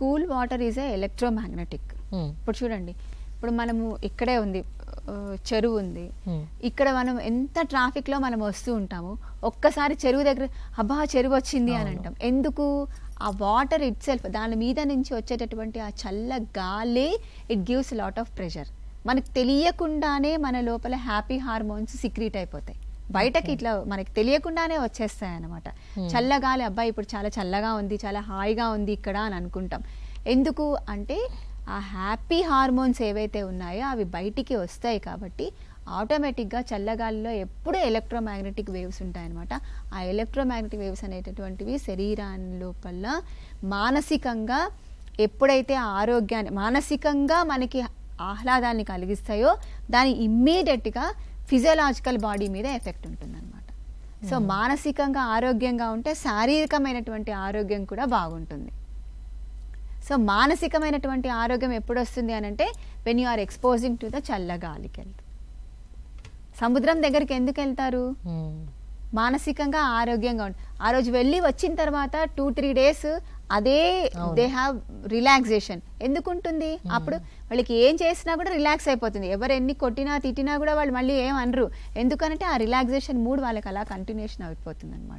Cool water is a electromagnetic. Um, ఇప్పుడు చూడండి ఇప్పుడు మనము ఇక్కడే ఉంది చెరువు ఉంది. ఉమ్, ఇక్కడ మనం ఎంత ట్రాఫిక్లో మనం వస్తూ ఉంటాము ఒక్కసారి చెరువు దగ్గర అబ్బా చెరువు వచ్చింది అని అంటాం. ఎందుకు? ఆ వాటర్ ఇట్ సెల్ఫ్ దాని మీద నుంచి వచ్చేటటువంటి ఆ చల్ల గాలి it gives lot of pressure మనకు తెలియకుండానే మన లోపల హ్యాపీ హార్మోన్స్ సిక్రీట్ అయిపోతాయి. బయటకి ఇట్లా మనకి తెలియకుండానే వచ్చేస్తాయి అనమాట చల్లగాలి అబ్బాయి ఇప్పుడు చాలా చల్లగా ఉంది చాలా హాయిగా ఉంది ఇక్కడ అని అనుకుంటాం. ఎందుకు అంటే ఆ హ్యాపీ హార్మోన్స్ ఏవైతే ఉన్నాయో అవి బయటికి వస్తాయి కాబట్టి ఆటోమేటిక్గా చల్లగాలిలో ఎప్పుడూ ఎలక్ట్రోమాగ్నెటిక్ వేవ్స్ ఉంటాయన్నమాట. ఆ ఎలక్ట్రోమాగ్నెటిక్ వేవ్స్ అనేటటువంటివి శరీరాన్ని లోపల మానసికంగా ఎప్పుడైతే ఆరోగ్యాన్ని మానసికంగా మనకి ఆహ్లాదాన్ని కలిగిస్తాయో దాని ఇమ్మీడియట్గా ఫిజియలాజికల్ బాడీ మీద ఎఫెక్ట్ ఉంటుందన్నమాట. సో మానసికంగా ఆరోగ్యంగా ఉంటే శారీరకమైనటువంటి ఆరోగ్యం కూడా బాగుంటుంది. సో మానసికమైనటువంటి ఆరోగ్యం ఎప్పుడు వస్తుంది అని అంటే when you are exposing to the చల్లగాలికి వెళ్తారు సముద్రం దగ్గరికి ఎందుకు వెళ్తారు ఉమ్, మానసికంగా ఆరోగ్యంగా ఉంటుంది ఆ రోజు వెళ్ళి వచ్చిన తర్వాత టూ త్రీ డేస్ అదే. దే హ్యావ్ రిలాక్సేషన్ ఎందుకు ఉంటుంది అప్పుడు వాళ్ళకి ఏం చేసినా కూడా రిలాక్స్ అయిపోతుంది. ఎవరు ఎన్ని కొట్టినా తిట్టినా కూడా వాళ్ళు మళ్ళీ ఏం అనరు. ఎందుకంటే ఆ రిలాక్సేషన్ మూడ్ వాళ్ళకి అలా కంటిన్యూషన్ అయిపోతుంది అనమాట